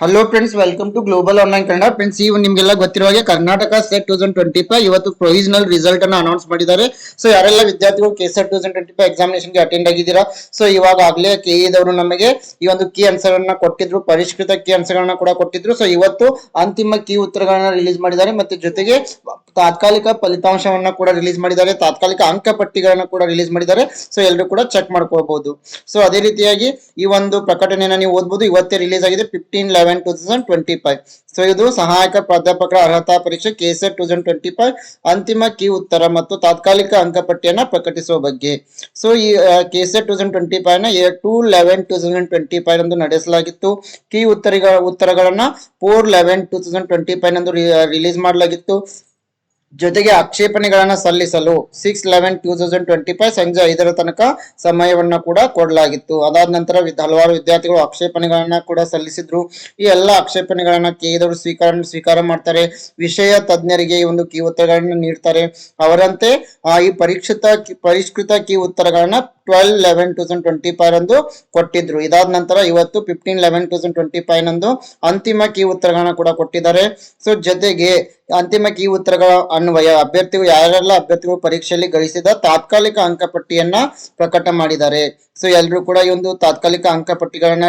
Hello friends welcome to global online Kannada friends ಇವು ನಿಮಗೆಲ್ಲ ಗೊತ್ತಿರೋ ಹಾಗೆ Karnataka SET two thousand twenty five ಇವತ್ತು ಪ್ರೊವಿಷನಲ್ ರಿಸಲ್ಟ್ ಅನ್ನು ಅನೌನ್ಸ್ ಮಾಡಿದ್ದಾರೆ. ಸೊ ಯಾರೆಲ್ಲ ವಿದ್ಯಾರ್ಥಿಗಳು K SET two thousand twenty five ಎಕ್ಸಾಮಿನೇಷನ್ಗೆ attend ಆಗಿದ್ದೀರಾ? ಸೊ ಇವಾಗ ಆಗಲೇ ಕೆ ಇದವರು ನಮಗೆ ಈ ಒಂದು ಕೀ ಅನ್ನ ಕೊಟ್ಟಿದ್ರು, ಪರಿಷ್ಕೃತ ಕೀ ಅನ್ಸರ್ಗಳನ್ನ ಕೂಡ ಕೊಟ್ಟಿದ್ರು. ಸೊ ಇವತ್ತು ಅಂತಿಮ ಕೀ ಉತ್ತರಗಳನ್ನ ರಿಲೀಸ್ ಮಾಡಿದ್ದಾರೆ ಮತ್ತೆ ಜೊತೆಗೆ ತಾತ್ಕಾಲಿಕ ಫಲಿತಾಂಶವನ್ನ ಕೂಡ ರಿಲೀಸ್ ಮಾಡಿದ್ದಾರೆ. ತಾತ್ಕಾಲಿಕ ಅಂಕ ಪಟ್ಟಿಗಳನ್ನ ಕೂಡ ರಿಲೀಸ್ ಮಾಡಿದ್ದಾರೆ. ಸೊ ಎಲ್ಲರೂ ಕೂಡ ಚೆಕ್ ಮಾಡ್ಕೋಬಹುದು ಸೊ ಅದೇ ರೀತಿಯಾಗಿ ಈ ಒಂದು ಪ್ರಕಟಣೆಯನ್ನ ನೀವು ಓದಬಹುದು ಇವತ್ತೇ ರಿಲೀಸ್ ಆಗಿದೆ fifteen eleven two thousand twenty five so ಇದು ಸಹಾಯಕ ಪ್ರಾಧ್ಯಾಪಕರ ಅರ್ಹತಾ ಪರೀಕ್ಷೆ KSET two thousand twenty five ಅಂತಿಮ ಕೀ ಉತ್ತರ ಮತ್ತು ತಾತ್ಕಾಲಿಕ ಅಂಕಪಟ್ಟಿಯನ್ನ ಪ್ರಕಟಿಸುವ ಬಗ್ಗೆ. ಸೊ ಈ KSET two thousand twenty ಫೈವ್ನ two eleven two thousand twenty five ಎಂದು ನಡೆಸಲಾಗಿತ್ತು. ಕೀ ಉತ್ತರಿಗಳ ಉತ್ತರಗಳನ್ನ four eleven two thousand twenty five ನಂದು ರಿಲೀಸ್ ಮಾಡಲಾಗಿತ್ತು. ಜೊತೆಗೆ ಆಕ್ಷೇಪಣೆಗಳನ್ನು ಸಲ್ಲಿಸಲು six eleven two thousand twenty five ಸಂಜೆ ಐದರ ತನಕ ಸಮಯವನ್ನ ಕೂಡ ಕೊಡಲಾಗಿತ್ತು. ಅದಾದ ನಂತರ ಹಲವಾರು ವಿದ್ಯಾರ್ಥಿಗಳು ಆಕ್ಷೇಪಣೆಗಳನ್ನು ಕೂಡ ಸಲ್ಲಿಸಿದ್ರು. ಈ ಎಲ್ಲ ಆಕ್ಷೇಪಣೆಗಳನ್ನು ಕೇಳಿದವರು ಸ್ವೀಕಾರ ಸ್ವೀಕಾರ ಮಾಡ್ತಾರೆ. ವಿಷಯ ತಜ್ಞರಿಗೆ ಈ ಒಂದು ಕೀ ಉತ್ತರಗಳನ್ನು ನೀಡ್ತಾರೆ. ಅವರಂತೆ ಈ ಪರೀಕ್ಷಿತ ಪರಿಷ್ಕೃತ key ಉತ್ತರಗಳನ್ನ twelve eleven two thousand twenty five ಅಂದು ಕೊಟ್ಟಿದ್ರು. ಇದಾದ ನಂತರ ಇವತ್ತು fifteen eleven two thousand twenty five ನಂದು ಅಂತಿಮ ಕೀ ಉತ್ತರಗಳನ್ನ ಕೂಡ ಕೊಟ್ಟಿದ್ದಾರೆ. ಸೊ ಜೊತೆಗೆ ಅಂತಿಮ ಈ ಉತ್ತರಗಳ ಅನ್ವಯ. ಅಭ್ಯರ್ಥಿಗಳು ಯಾರೆಲ್ಲ ಅಭ್ಯರ್ಥಿಗಳು ಪರೀಕ್ಷೆಯಲ್ಲಿ ಗಳಿಸಿದ ತಾತ್ಕಾಲಿಕ ಅಂಕಪಟ್ಟಿಯನ್ನ ಪ್ರಕಟ ಮಾಡಿದ್ದಾರೆ. ಸೊ ಎಲ್ಲರೂ ಕೂಡ ಈ ಒಂದು ತಾತ್ಕಾಲಿಕ ಅಂಕಪಟ್ಟಿಗಳನ್ನ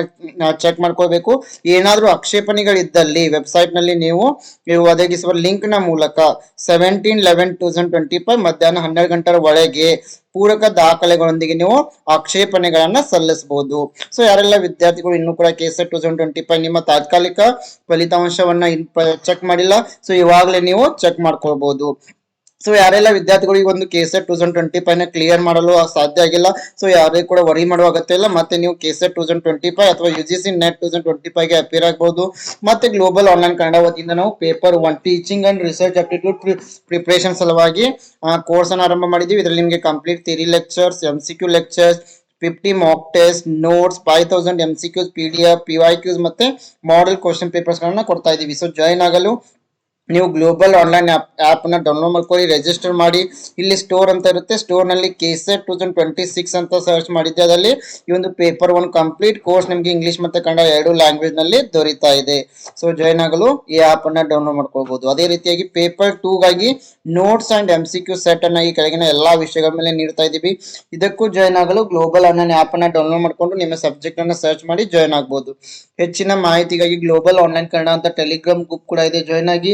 ಚೆಕ್ ಮಾಡ್ಕೋಬೇಕು ಏನಾದ್ರೂ ಆಕ್ಷೇಪಣೆಗಳಿದ್ದಲ್ಲಿ ವೆಬ್ಸೈಟ್ನಲ್ಲಿ ನೀವು ನೀವು ಒದಗಿಸುವ ಲಿಂಕ್ನ ಮೂಲಕ seventeen eleven two thousand twenty five ಮಧ್ಯಾಹ್ನ ಹನ್ನೆರಡು ಗಂಟೆ ಒಳಗೆ ಪೂರಕ ದಾಖಲೆಗಳೊಂದಿಗೆ ನೀವು ಆಕ್ಷೇಪಣೆಗಳನ್ನ ಸಲ್ಲಿಸಬಹುದು. ಸೊ ಯಾರೆಲ್ಲ ವಿದ್ಯಾರ್ಥಿಗಳು ಇನ್ನೂ ಕೂಡ KSET two thousand twenty five ನಿಮ್ಮ ತಾತ್ಕಾಲಿಕ ಫಲಿತಾಂಶವನ್ನ ಚೆಕ್ ಮಾಡಿಲ್ಲ ಸೊ ಇವಾಗಲೇ ನೀವು ಚೆಕ್ ಮಾಡ್ಕೊಳ್ಬಹುದು. ಸೊ ಯಾರೆಲ್ಲ ವಿದ್ಯಾರ್ಥಿಗಳು ಈ ಒಂದು ಕೆಸೆಟ್ ಟೂ ತೌಸಂಡ್ ಟ್ವೆಂಟಿ ಫೈವ್ನ ಕ್ಲಿಯರ್ ಮಾಡಲು ಸಾಧ್ಯ ಆಗಿಲ್ಲ. ಸೊ ಯಾರೇ ಕೂಡ ವರಿ ಮಾಡುವ ಅಗತ್ಯ ಇಲ್ಲ. ಮತ್ತೆ ನೀವು KSET two thousand twenty five ಅಥವಾ U G C NET two thousand twenty ಫೈವ್ಗೆ appear ಆಗಬಹುದು ಮತ್ತೆ ಗ್ಲೋಬಲ್ ಆನ್ಲೈನ್ ಕನ್ನಡ ವತಿಯಿಂದ ನಾವು paper one teaching and research aptitude preparation ಸಲುವಾಗಿ ಕೋರ್ಸ್ ಅನ್ನು ಆರಂಭ ಮಾಡಿದ್ದೀವಿ. ಇದರಲ್ಲಿ ನಿಮಗೆ complete theory lectures M C Q lectures fifty mock test notes five thousand M C Qs P D F P Y Qs ಮತ್ತೆ model question papers ಗಳನ್ನ ಕೊಡ್ತಾ ಇದೀವಿ ಸೊ ಜಾಯಿನ್ ಆಗಲು ನೀವು ಗ್ಲೋಬಲ್ ಆನ್ಲೈನ್ ಆ್ಯಪ್ ಆ್ಯಪ್ನ ಡೌನ್ಲೋಡ್ ಮಾಡ್ಕೊಳ್ಳಿ register ಮಾಡಿ. ಇಲ್ಲಿ ಸ್ಟೋರ್ ಅಂತ ಇರುತ್ತೆ. ಸ್ಟೋರ್ನಲ್ಲಿ KSET two thousand twenty six ಅಂತ ಸರ್ಚ್ ಮಾಡಿದ್ದೆ. ಅದರಲ್ಲಿ ಈ ಒಂದು ಪೇಪರ್ ಒನ್ ಕಂಪ್ಲೀಟ್ ಕೋರ್ಸ್ ನಿಮಗೆ ಇಂಗ್ಲಿಷ್ ಮತ್ತು ಕನ್ನಡ ಎರಡು ಲ್ಯಾಂಗ್ವೇಜ್ನಲ್ಲಿ ದೊರೀತಾ ಇದೆ. ಸೊ ಜಾಯ್ನ್ ಆಗಲು ಈ ಆ್ಯಪನ್ನು ಡೌನ್ಲೋಡ್ ಮಾಡ್ಕೋಬಹುದು ಅದೇ ರೀತಿಯಾಗಿ paper ಟೂಗಾಗಿ notes and M C Q set ಅನ್ನ ಈ ಕೆಳಗಿನ ಎಲ್ಲ ವಿಷಯಗಳ ಮೇಲೆ ನೀಡ್ತಾ ಇದ್ದೀವಿ. ಇದಕ್ಕೂ ಜಾಯ್ನ್ ಆಗಲು ಗ್ಲೋಬಲ್ ಆನ್ಲೈನ್ ಆ್ಯಪನ್ನು ಡೌನ್ಲೋಡ್ ಮಾಡ್ಕೊಂಡು ನಿಮ್ಮ ಸಬ್ಜೆಕ್ಟನ್ನು ಸರ್ಚ್ ಮಾಡಿ ಜಾಯ್ನ್ ಆಗ್ಬೋದು. ಹೆಚ್ಚಿನ ಮಾಹಿತಿಗಾಗಿ ಗ್ಲೋಬಲ್ ಆನ್ಲೈನ್ ಕನ್ನಡ ಅಂತ ಟೆಲಿಗ್ರಾಮ್ ಗ್ರೂಪ್ ಕೂಡ ಇದೆ. ಜಾಯ್ನ್ ಆಗಿ